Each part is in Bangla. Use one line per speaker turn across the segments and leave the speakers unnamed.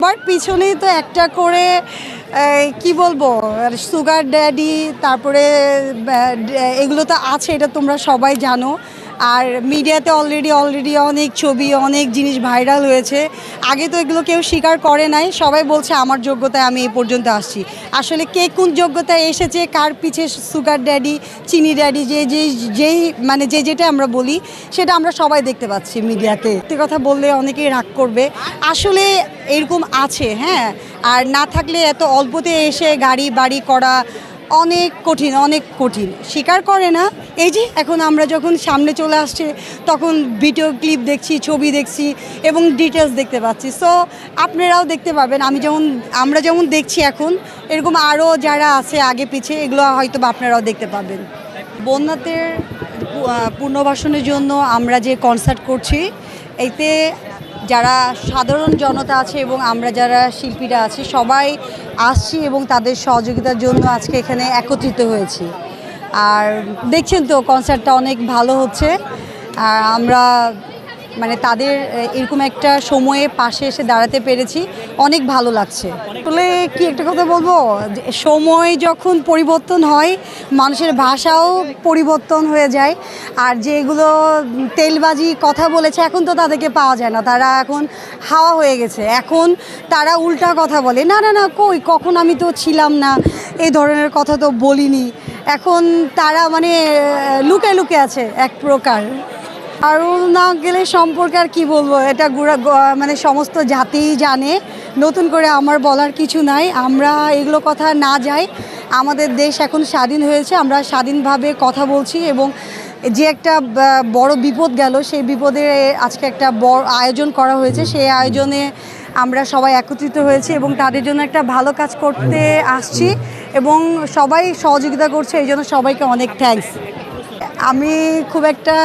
সবার পিছনেই তো একটা করে কি বলব সুগার ড্যাডি তারপরে এগুলো তো আছে, এটা তোমরা সবাই জানো। আর মিডিয়াতে অলরেডি অলরেডি অনেক ছবি, অনেক জিনিস ভাইরাল হয়েছে। আগে তো এগুলো কেউ স্বীকার করে নাই, সবাই বলছে আমার যোগ্যতায় আমি এই পর্যন্ত আসছি। আসলে কে কোন যোগ্যতায় এসেছে, কার পিছে সুগার ড্যাডি চিনি ড্যাডি যে যে, যেই মানে যে যেটা আমরা বলি, সেটা আমরা সবাই দেখতে পাচ্ছি মিডিয়াতে। সত্যি কথা বললে অনেকেই রাগ করবে। আসলে এরকম আছে হ্যাঁ? আর না থাকলে এত অল্পতে এসে গাড়ি বাড়ি করা অনেক কঠিন অনেক কঠিন। স্বীকার করে না। এই যে এখন আমরা যখন সামনে চলে আসছে, তখন ভিডিও ক্লিপ দেখছি, ছবি দেখছি এবং ডিটেলস দেখতে পাচ্ছি। সো আপনারাও দেখতে পাবেন। আমি যেমন, আমরা যেমন দেখছি এখন, এরকম আরও যারা আছে আগে পিছে, এগুলো হয়তো আপনারাও দেখতে পাবেন। বন্যাতের পুনর্বাসনের জন্য আমরা যে কনসার্ট করছি, এতে যারা সাধারণ জনতা আছে এবং আমরা যারা শিল্পীরা আছি, সবাই আসছি এবং তাদের সহযোগিতার জন্য আজকে এখানে একত্রিত হয়েছি। আর দেখছেন তো কনসার্টটা অনেক ভালো হচ্ছে। আর আমরা মানে তাদের এরকম একটা সময়ে পাশে এসে দাঁড়াতে পেরেছি। অনেক ভালো লাগছে। আসলে কি একটা কথা বলব? সময় যখন পরিবর্তন হয়, মানুষের ভাষাও পরিবর্তন হয়ে যায়। আর যেগুলো তেলবাজি কথা বলেছে, এখন তো তাদেরকে পাওয়া যায় না। তারা এখন হাওয়া হয়ে গেছে। এখন তারা উল্টা কথা বলে, না না না, কই? কখন আমি তো ছিলাম না। এই ধরনের কথা তো বলিনি। এখন তারা মানে লুকে লুকে আছে এক প্রকার। আরুল না গেলে সম্পর্কে আর কি বলব? এটা গুড়া মানে সমস্ত জাতিই জানে। নতুন করে আমার বলার কিছু নাই। আমরা এগুলো কথা না যাই। আমাদের দেশ এখন স্বাধীন হয়েছে। আমরা স্বাধীনভাবে কথা বলছি এবং যে একটা বড় বিপদ গেল, সেই বিপদে আজকে একটা বড় আয়োজন করা হয়েছে। সেই আয়োজনে আমরা সবাই একত্রিত হয়েছি এবং তাদের জন্য একটা ভালো কাজ করতে আসছি এবং সবাই সহযোগিতা করছে। এই জন্য সবাইকে অনেক থ্যাঙ্কস আমি খুব একটা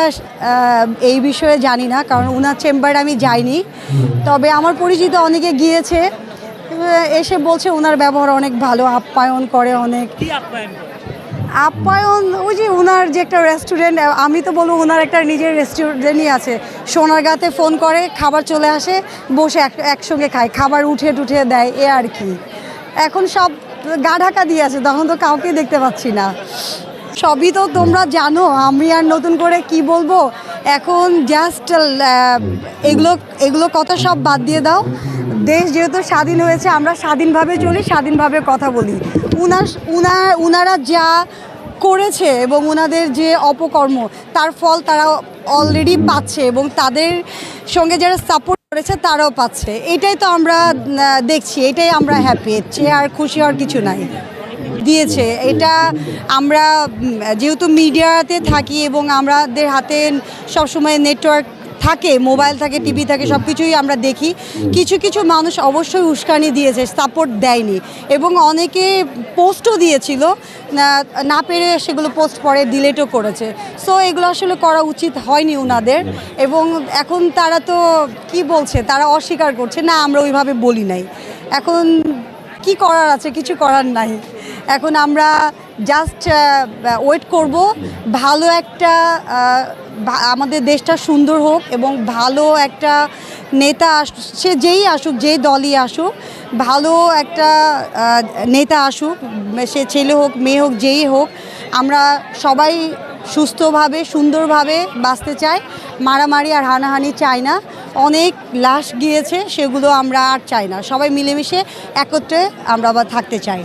এই বিষয়ে জানি না কারণ ওনার চেম্বারে আমি যাইনি। তবে আমার পরিচিত অনেকে গিয়েছে এসে বলছে ওনার ব্যবহার অনেক ভালো আপ্যায়ন করে অনেক।
আপ্যায়ন
আপ্যায়ন ওই যে ওনার যে একটা রেস্টুরেন্ট আমি তো বলব ওনার একটা নিজের রেস্টুরেন্টই আছে। সোনারগাঁতে ফোন করে খাবার চলে আসে বসে এক একসঙ্গে খায় খাবার উঠে টুঠে দেয় এ আর কি। এখন সব গা ঢাকা দিয়ে আছে তখন তো কাউকে দেখতে পাচ্ছি না। সবই তো তোমরা জানো, আমি আর নতুন করে কি বলব? এখন জাস্ট এগুলো এগুলো কথা সব বাদ দিয়ে দাও। দেশ যেহেতু স্বাধীন হয়েছে, আমরা স্বাধীনভাবে চলি, স্বাধীনভাবে কথা বলি। উনার উনার, উনারা যা করেছে এবং ওনাদের যে অপকর্ম, তার ফল তারা অলরেডি পাচ্ছে এবং তাদের সঙ্গে যারা সাপোর্ট করেছে, তারাও পাচ্ছে। এটাই তো আমরা দেখছি, এটাই আমরা হ্যাপি চেয়ে আর খুশি হওয়ার কিছু নাই। দিয়েছে। এটা আমরা যেহেতু মিডিয়াতে থাকি এবং আমাদের হাতে সবসময় নেটওয়ার্ক থাকে মোবাইল থাকে টিভি থাকে সব কিছুই আমরা দেখি, কিছু কিছু মানুষ অবশ্যই উস্কানি দিয়েছে সাপোর্ট দেয়নি। এবং অনেকে পোস্টও দিয়েছিল, না- পেরে সেগুলো পোস্ট পরে ডিলেটও করেছে। সো এগুলো আসলে করা উচিত হয়নি ওনাদের এবং এখন তারা তো, কি বলছে, তারা অস্বীকার করছে, না, আমরা ওইভাবে বলি নাই। এখন কি করার আছে, কিছু করার নাই। এখন আমরা জাস্ট ওয়েট করব। ভালো একটা আমাদের দেশটা সুন্দর হোক এবং ভালো একটা নেতা সে যেই আসুক, যেই দলই আসুক, ভালো একটা নেতা আসুক, সে ছেলে হোক, মেয়ে হোক, যেই হোক, আমরা সবাই সুস্থভাবে, সুন্দরভাবে বাঁচতে চাই। মারামারি আর হানাহানি চাই না। অনেক লাশ গিয়েছে, সেগুলো আমরা আর চাই না। সবাই মিলেমিশে একত্রে আমরা আবার থাকতে চাই।